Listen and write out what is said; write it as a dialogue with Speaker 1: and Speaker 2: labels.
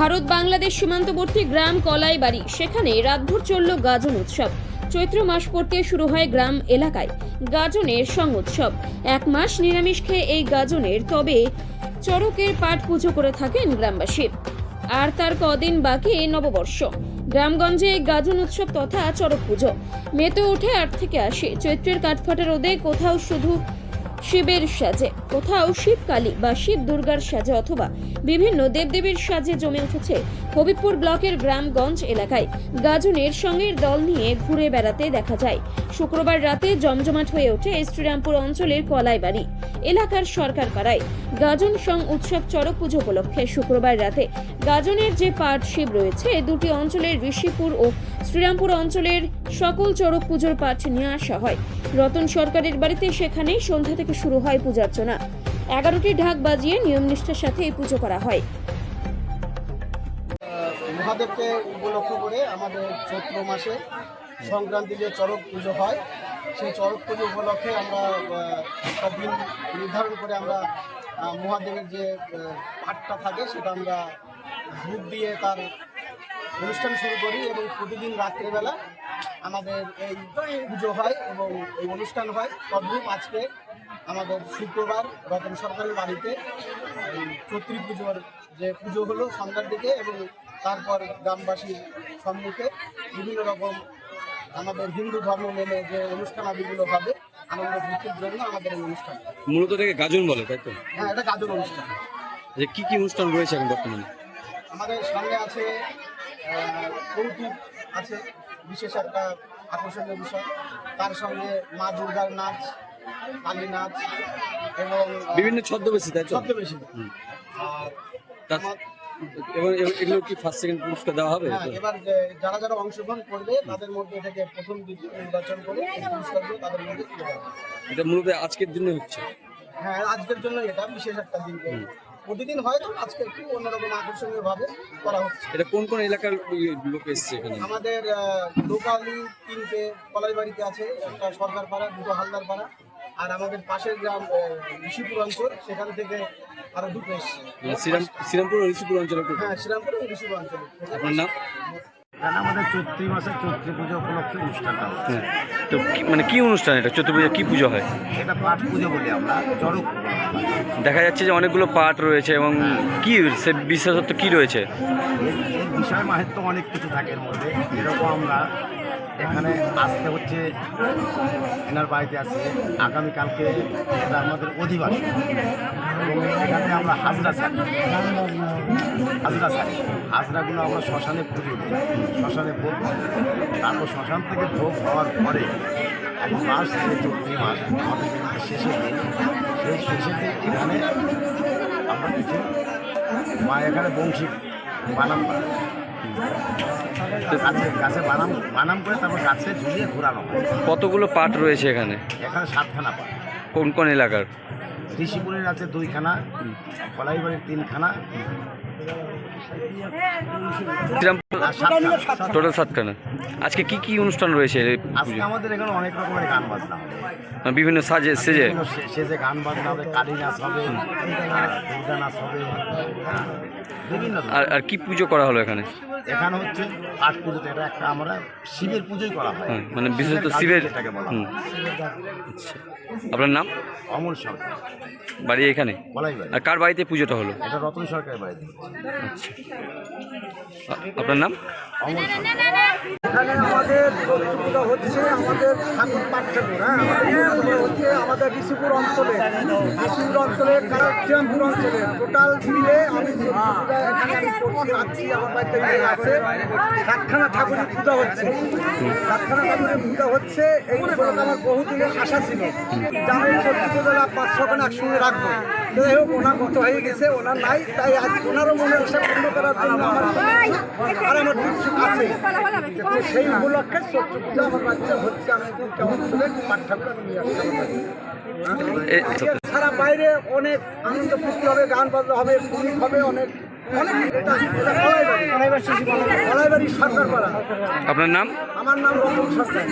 Speaker 1: ভারত বাংলাদেশ সীমান্তবর্তী গ্রাম কলাই বাড়ি সেখানে রাতভর চলল গাজন উৎসব। চৈত্র মাস পড়তে শুরু হয় গ্রাম এলাকায় গাজনের সং উৎসব এক মাস নিরামিষ খেয়ে এই গাজনের তবে চড়কের পাঠ পুজো করে থাকেন গ্রামবাসী। আর তার কদিন বাকি নববর্ষ। গ্রামগঞ্জে গাজন উৎসব তথা চড়ক পুজো। মেতে ওঠে আট থেকে আসে চৈত্রের কাঠফাটা রোদে কোথাও শুধু শিবের সাজে। কোথাও শিবকালী বা শিব দুর্গার সাজে অথবা বিভিন্ন দেবদেবীর সাজে জমে উঠেছে হবিবপুর ব্লকের গ্রামগঞ্জ এলাকায়। গাজনের সঙ্গের দল নিয়ে ঘুরে বেড়াতে দেখা যায়। শুক্রবার রাতে জমজমাট হয়ে ওঠে শ্রীরামপুর অঞ্চলের কলাইবাড়ি। এলাকার সরকার পাড়ায় গাজন সং উৎসব চড়ক পুজো উপলক্ষে শুক্রবার রাতে গাজনের যে পাট শিব রয়েছে, দুটি অঞ্চলের ঋষিপুর ও শ্রীরামপুর অঞ্চলের সকল চড়ক পুজোর পাঠ নিয়ে আসা হয়। রতন সরকারের বাড়িতে সেখানেই সন্ধ্যা থেকে শুরু হয় পূজার্চনা। এগারোটি ঢাক বাজিয়ে নিয়ম নিষ্ঠার সাথে এই পুজো করা হয়।
Speaker 2: মহাদেবকে উপলক্ষ করে আমাদের চৈত্র মাসে সংক্রান্তি যে চড়ক পুজো হয়, সেই চড়ক পুজো উপলক্ষে আমরা দিন নির্ধারণ করে আমরা মহাদেবের যে পাঠটা থাকে, সেটা আমরা ধূপ দিয়ে তার অনুষ্ঠান শুরু করি এবং প্রতিদিন রাত্রেবেলা আমাদের এই পুজো হয় এবং এই অনুষ্ঠান হয়। তদ্রূপ আজকে আমাদের শুক্রবার রতন সরকারের বাড়িতে চৈত্রী পুজোর যে পুজো হলো সন্ধ্যার দিকে এবং তারপর গ্রামবাসীর সম্মুখে বিভিন্ন রকম আমাদের হিন্দু ধর্ম মেনে যে অনুষ্ঠান অনুষ্ঠানাদিগুলো হবে আনন্দ ফুর্তির জন্য আমাদের এই অনুষ্ঠান।
Speaker 3: মূলত এটাকে গাজন বলে তাই তো?
Speaker 2: হ্যাঁ এটা গাজন অনুষ্ঠান।
Speaker 3: যে কি কি অনুষ্ঠান রয়েছে এখন বর্তমানে?
Speaker 2: আমাদের সামনে আছে কৌতুক আছে বিশেষ একটা আকর্ষণীয় বিষয়। তার সঙ্গে মা দুর্গার নাচ কালী নাচ এবং
Speaker 3: বিভিন্ন ছদ্মবেশী তাই
Speaker 2: ছদ্মবেশী।
Speaker 3: এবং এগুলো কি ফার্স্ট সেকেন্ড পুরস্কার দেওয়া হবে?
Speaker 2: হ্যাঁ এবার যারা যারা অংশগ্রহণ করবে তাদের মধ্যে থেকে প্রথম দ্বিতীয় নির্বাচন করে এই পুরস্কারগুলো তাদের মধ্যে।
Speaker 3: এটা মূলত আজকের জন্য হচ্ছে?
Speaker 2: হ্যাঁ আজকের জন্য এটা বিশেষ একটা দিন প্রতিদিন হয় তো আজকে একটু অন্যরকম আকর্ষণীয় ভাবে করা হচ্ছে।
Speaker 3: এটা কোন কোন এলাকার লোক এসছে এখানে?
Speaker 2: আমাদের লোকালি তিনটে কলাইবাড়িতে আছে একটা সরকার পাড়া দুটো হালদার পাড়া আর আমাদের পাশের গ্রাম ঋষিপুর অঞ্চল সেখান থেকে আরও দুটো এসছে।
Speaker 3: মানে শ্রীরাম শ্রীরামপুর ঋষিপুর অঞ্চল
Speaker 2: হ্যাঁ শ্রীরামপুর ঋষিপুর অঞ্চল
Speaker 3: আপনার নাম?
Speaker 4: এখানে আমাদের চৈত্রী মাসে চৈত্রী পুজো উপলক্ষে অনুষ্ঠানটা হচ্ছে।
Speaker 3: তো কি- মানে কি অনুষ্ঠান এটা? চতুর্থ পুজো কি পুজো হয়?
Speaker 4: এটা পাঠ পুজো বলি আমরা চড়ক
Speaker 3: দেখা যাচ্ছে যে অনেকগুলো পাঠ রয়েছে এবং কি সে বিশেষত্ব কি রয়েছে?
Speaker 4: এর এর বিষয় মাহাত্ম অনেক কিছু থাকে এর মধ্যে। এরকম আমরা এখানে আসতে হচ্ছে এনার বাড়িতে আসছে আগামীকালকে এটা আমাদের অধিবাসী। এখানে আমরা হাজরা ছাড়ি হাজরা ছাড়ি হাজরাগুলো আমরা শ্মশানে পুজো দিই। শ্মশানে ভোগ। তারপর শ্মশান থেকে ভোগ হওয়ার পরে এক মাস থেকে চৌত্রিশ মাস আমাদের শেষের দিন। সেই শেষের দিন এখানে আমরা কিছু মা এখানে বংশী বানাম গাছে গাছে বানাম বানাম করে তারপর গাছে ঝুলিয়ে ঘোরানো হয়।
Speaker 3: কতগুলো পাঠ রয়েছে এখানে?
Speaker 4: এখানে সাতখানা পায়
Speaker 3: কোন কোন এলাকার?
Speaker 4: ঋষিপুরের আছে দুইখানা কলাইবাড়ির তিনখানা।
Speaker 3: টোটাল সাতখানা। আজকে কি কি অনুষ্ঠান রয়েছে
Speaker 4: আজকে আমাদের এখানে অনেক রকমের গান বাজনা হবে।
Speaker 3: বিভিন্ন সাজে সেজে?
Speaker 4: সেজে গান বাজনা হবে কালী নাচ হবে দুর্গা নাচ হবে বিভিন্ন
Speaker 3: আর কি পুজো করা হলো এখানে?
Speaker 4: এখানে হচ্ছে পাঠ পুজোতে এটা একটা আমরা শিবের পুজোই করা হয়।
Speaker 3: মানে বিশেষত শিবের
Speaker 4: যেটাকে বলা
Speaker 3: হুম।
Speaker 4: হয়।
Speaker 3: আচ্ছা। আপনার নাম?
Speaker 4: অমল সরকার।
Speaker 3: বাড়ি এখানে? আর কার বাড়িতে পুজোটা হলো?
Speaker 4: এটা রতন সরকারের বাড়িতে।
Speaker 3: আ- আপনার নাম?
Speaker 4: অমল সরকার।
Speaker 2: এখানে আমাদের দুর্গা হচ্ছে আমাদের ঠাকুর পাঠ ঠাকুর হ্যাঁ? আমাদের হচ্ছে আমাদের ঋষিপুর অঞ্চলে। ঋষিপুর অঞ্চলে অঞ্চলে। টোটাল মিলে আমি যে পূজা এখানে আমি করছি আছি আমার বাড়িতে। আছে। সাতখানা ঠাকুরের পূজা হচ্ছে। সাতখানা ঠাকুরের পূজা হচ্ছে এই উপলক্ষে আমার বহুদিনের আশা ছিল। যে আমি সত্যি পুজোটা পাঁচ ছখানা একসঙ্গে রাখব। যাই হোক ওনার মতো হয়ে গেছে ওনার নাই তাই আজ ওনারও মনে আশা পূর্ণ করার জন্য আমার আর আমার উৎসুক আছে। সেই উপলক্ষে সত্য পূজা আমার বাচ্চা হচ্ছে আমি অঞ্চলে পাঠ ঠাকুর নিয়ে আসছি সারা বাইরে অনেক আনন্দ ফুর্তি হবে গান বাজনা হবে পুলিশ হবে অনেক
Speaker 3: আপনার নাম?
Speaker 2: আমার নাম রতন সরকার।